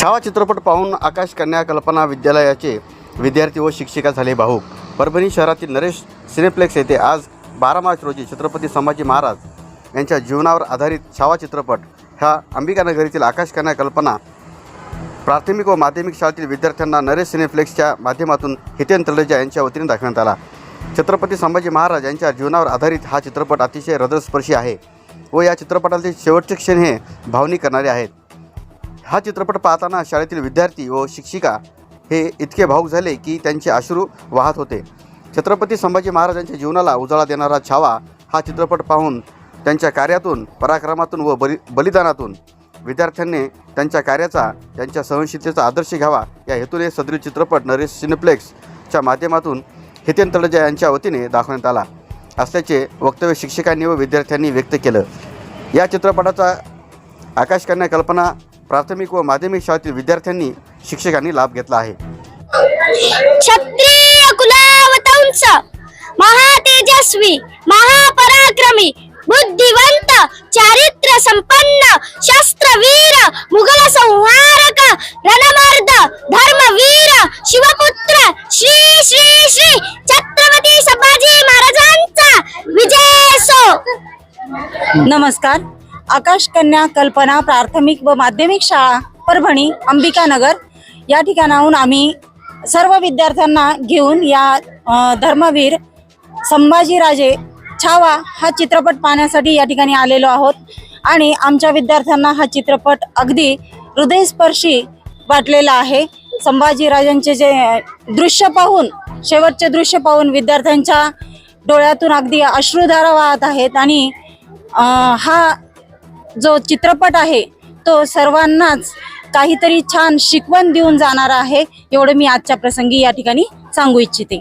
छावा चित्रपट पाहून आकाश कन्या कल्पना विद्यालयाचे विद्यार्थी व शिक्षिका झाले भाऊक परभणी शहरातील नरेश सिनेप्लेक्स येथे आज बारा मार्च रोजी छत्रपती संभाजी महाराज यांच्या जीवनावर आधारित छावा चित्रपट ह्या अंबिकानगरीतील आकाश कन्या कल्पना प्राथमिक व माध्यमिक शाळेतील विद्यार्थ्यांना नरेश सिनेफ्लेक्सच्या माध्यमातून हितेन तळेजा यांच्या वतीने दाखवण्यात आला. छत्रपती संभाजी महाराज यांच्या जीवनावर आधारित हा चित्रपट अतिशय हृदयस्पर्शी आहे व या चित्रपटातील शेवटचे क्षण हे भावनिक करणारे आहेत. हा चित्रपट पाहताना शाळेतील विद्यार्थी व शिक्षिका हे इतके भाऊक झाले की त्यांचे अश्रू वाहत होते. छत्रपती संभाजी महाराजांच्या जीवनाला उजाळा देणारा छावा हा चित्रपट पाहून त्यांच्या कार्यातून पराक्रमातून व बलि बलिदानातून विद्यार्थ्यांनी त्यांच्या कार्याचा त्यांच्या सहनशीलतेचा आदर्श घ्यावा. या हेतूने सदरील चित्रपट नरेश सिनेप्लेक्सच्या माध्यमातून हितेन तळजा यांच्या वतीने दाखवण्यात आला. असल्याचे वक्तव्य शिक्षकांनी व विद्यार्थ्यांनी व्यक्त केलं. या चित्रपटाचा आकाशकन्या कल्पना प्राथमिक व माध्यमिक शाळेतील विद्यार्थ्यांनी शिक्षकांनी लाभ घेतला आहे. क्षत्रिय कुलावतंस महातेजस्वी महापराक्रमी बुद्धिवंत चारित्र्य संपन्न शस्त्रवीर मुघल संहारक रणमर्द धर्मवीर शिवपुत्र श्री श्री श्री छत्रपती संभाजी महाराजांचा विजय सो नमस्कार. आकाश कन्या कल्पना प्राथमिक व माध्यमिक शाळा परभणी अंबिकानगर या ठिकाणाहून आम्ही सर्व विद्यार्थ्यांना घेऊन या धर्मवीर संभाजीराजे छावा हा चित्रपट पाहण्यासाठी या ठिकाणी आलेलो आहोत. आणि आमच्या विद्यार्थ्यांना हा चित्रपट अगदी हृदयस्पर्शी वाटलेला आहे. संभाजीराजांचे जे दृश्य पाहून शेवटचे दृश्य पाहून विद्यार्थ्यांच्या डोळ्यातून अगदी अश्रुधारा वाहत आहेत आणि हा जो चित्रपट आहे तो सर्वांनाच काहीतरी छान शिकवण देऊन जाणार आहे एवढं मी आजच्या प्रसंगी या ठिकाणी सांगू इच्छिते.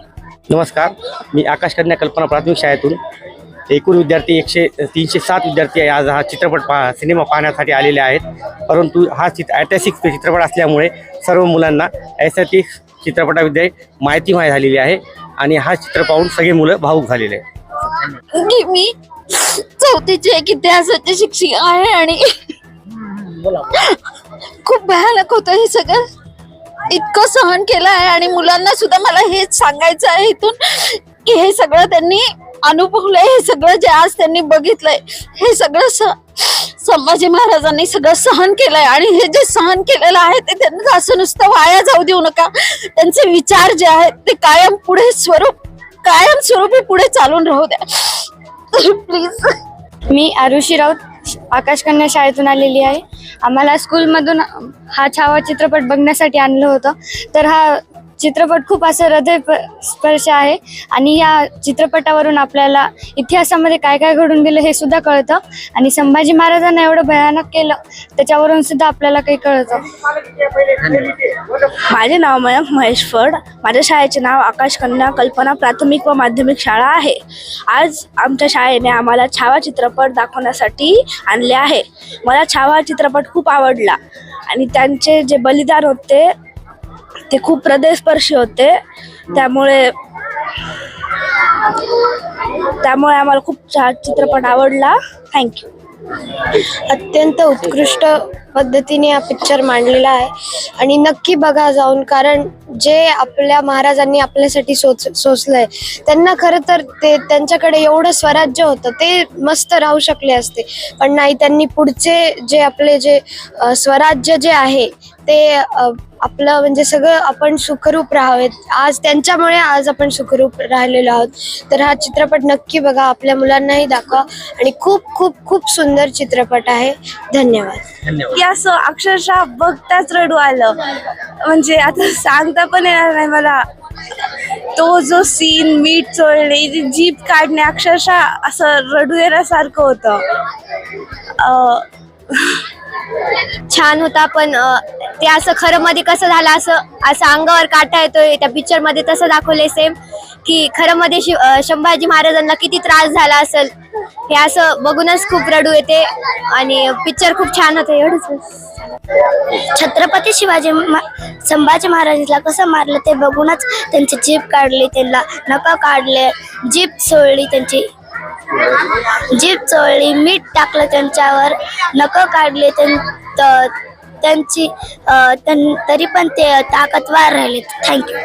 नमस्कार मी आकाश कन्या कल्पना प्राथमिक शाळेतून एकूण विद्यार्थी एकशे तीनशे सात विद्यार्थी आज हा चित्रपट पा सिनेमा पाहण्यासाठी आलेले आहेत. परंतु हा चित्र ऐतिहासिक चित्रपट असल्यामुळे सर्व मुलांना ऐतिहासिक चित्रपटाविषयी माहिती माहीत झालेली आहे आणि हा चित्र पाहून सगळे मुलं भावूक झालेले आहेत. की मी चौथीची एक इतिहासाची शिक्षिका आहे आणि खूप भयानक होतं हे सगळं. इतकं सहन केलं आहे आणि मुलांना सुद्धा मला हेच सांगायचं आहे इथून की हे सगळं त्यांनी अनुभवलंय हे सगळं जे आज त्यांनी बघितलंय हे सगळं स संभाजी महाराजांनी सगळं सहन केलंय आणि हे जे सहन केलेलं आहे ते त्यांना असं नुसतं वाया जाऊ देऊ नका. त्यांचे विचार जे आहेत ते कायम पुढे स्वरूप कायम स्वरूपी पुढे चालून राहू द्या. प्लीज मी आरुषी राऊत आकाशकन्या शाळेतून आलेली आहे. आम्हाला स्कूलमधून हा छावा चित्रपट बघण्यासाठी आणलं होतं. तर हा चित्रपट खूप असं हृदय स्पर्श आहे. आणि या चित्रपटावरून आपल्याला इतिहासामध्ये काय काय घडून गेलं हे सुद्धा कळतं. आणि संभाजी महाराजांना एवढं भयानक केलं त्याच्यावरून सुद्धा आपल्याला काही कळतं. माझे नाव मयंक महेश फड. माझ्या शाळेचे नाव आकाश कन्या कल्पना प्राथमिक व माध्यमिक शाळा आहे. आज आमच्या शाळेने आम्हाला छावा चित्रपट दाखवण्यासाठी आणले आहे. मला छावा चित्रपट खूप आवडला. आणि त्यांचे जे बलिदान होते ते खूप हृदयस्पर्शी होते. त्यामुळे त्यामुळे आम्हाला खूप छान चित्रपट आवडला. थँक्यू अत्यंत उत्कृष्ट पद्धतीने हा पिक्चर मांडलेला आहे. आणि नक्की बघा जाऊन कारण जे आपल्या महाराजांनी आपल्यासाठी सोच सोचलंय त्यांना खरं तर ते त्यांच्याकडे एवढं स्वराज्य होतं ते मस्त राहू शकले असते. पण नाही त्यांनी पुढचे जे आपले जे स्वराज्य जे आहे ते अ, आपलं म्हणजे सगळं आपण सुखरूप राहावेत. आज त्यांच्यामुळे आज आपण सुखरूप राहिलेलो आहोत. तर हा चित्रपट नक्की बघा आपल्या मुलांनाही दाखवा. आणि खूप खूप खूप सुंदर चित्रपट आहे. धन्यवाद. की असं अक्षरशः बघताच रडू आलं. म्हणजे आता सांगता पण येणार नाही मला. तो जो सीन मीठ चोळणे जीप काढणे अक्षरशः असं रडू येण्यासारखं होतं छान होता पण ते असं खरं मध्ये कसं झालं असं असं अंगावर काटा येतोय त्या पिक्चरमध्ये तसं दाखवलंय सेम की खरं मध्ये शिव संभाजी महाराजांना किती त्रास झाला असेल. हे असं बघूनच खूप रडू येते आणि पिक्चर खूप छान होतं एवढंच छत्रपती शिवाजी मा- संभाजी महाराजांना कसं मारलं ते बघूनच त्यांची जीप काढली त्यांना नका काढले जीप चोळली त्यांची. जीप चोळली मीठ टाकलं त्यांच्यावर नकं काढले त्यां- त्यांची तरी पण ते ताकदवार राहिले थँक्यू